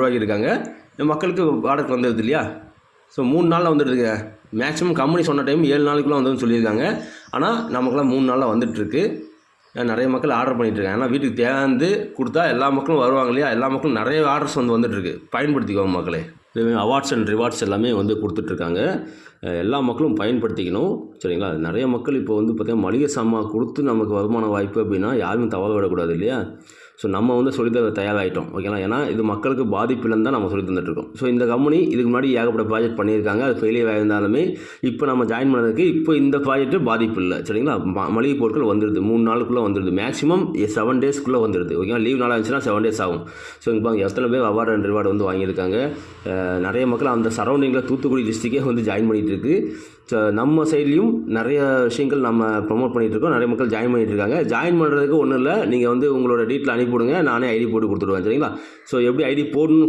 உருவாக்கியிருக்காங்க. மக்களுக்கு வாடகை வந்துடுது இல்லையா? ஸோ மூணு நாளில் வந்துடுதுங்க. மேக்ஸிமம் கம்பெனி சொன்ன டைம் ஏழு நாளைக்குள்ளே வந்துன்னு சொல்லியிருக்காங்க. ஆனால் நமக்குலாம் மூணு நாளில் வந்துட்டுருக்கு. நிறைய மக்கள் ஆர்டர் பண்ணிகிட்ருக்காங்க ஏன்னா வீட்டுக்கு தேவைந்து கொடுத்தா எல்லா மக்களும் வருவாங்க இல்லையா? எல்லா மக்களும் நிறைய ஆர்டர்ஸ் வந்து வந்துட்டுருக்கு. பயன்படுத்திக்கோங்க மக்களே. அவார்ட்ஸ் அண்ட் ரிவார்ட்ஸ் எல்லாமே வந்து கொடுத்துட்ருக்காங்க எல்லா மக்களும் பயன்படுத்திக்கணும். சரிங்களா? நிறைய மக்கள் இப்போ வந்து பார்த்தீங்கன்னா மளிகை சாமான் கொடுத்து நமக்கு வருமான வாய்ப்பு அப்படின்னா யாரும் தவற விடக்கூடாது இல்லையா? ஸோ நம்ம வந்து சொல்லித்தர தயாராகிட்டோம் ஓகேங்களா ஏன்னா இது மக்களுக்கு பாதிப்பு இல்லைன்னு தான் நம்ம சொல்லி தந்துட்டுருக்கோம் ஸோ இந்த கம்பெனி இதுக்கு முன்னாடி ஏகப்பட்ட ப்ராஜெக்ட் பண்ணியிருக்காங்க அது ஃபெயிலியர் ஆயிருந்தாலுமே இப்போ நம்ம ஜாயின் பண்ணதுக்கு இப்போ இந்த ப்ராஜெக்ட்டு பாதிப்பு இல்லை சரிங்களா? ம- மளிகை பொருட்கள் வந்துடுது மூணு நாளுக்குள்ளே வந்துடுது மேக்ஸிமம் செவன் டேஸ்க்குள்ளே வந்துடுது ஓகேங்களா லீவ் நாளாக இருந்துச்சுன்னா செவன் டேஸ் ஆகும். ஸோ இங்கே பாருங்க எத்தனை பேர் அவார்டு அண்ட் ரிவார்டு வந்து வாங்கியிருக்காங்க. நிறைய மக்கள் அந்த சரௌண்டிங்கில் தூத்துக்குடி டிஸ்ட்ரிக்டே வந்து ஜாயின் பண்ணிகிட்டு இருக்கு ஸோ நம்ம சைட்லேயும் நிறைய விஷயங்கள் நம்ம ப்ரொமோட் பண்ணிட்டு இருக்கோம் நிறைய மக்கள் ஜாயின் பண்ணிட்டு இருக்காங்க ஜாயின் பண்ணுறதுக்கு ஒன்றும் இல்லை நீங்கள் வந்து உங்களோட டீட்டில் அனுப்பி போடுங்க நானே ஐடி போட்டு கொடுத்துருவேன் சரிங்களா? ஸோ எப்படி ஐடி போடணும்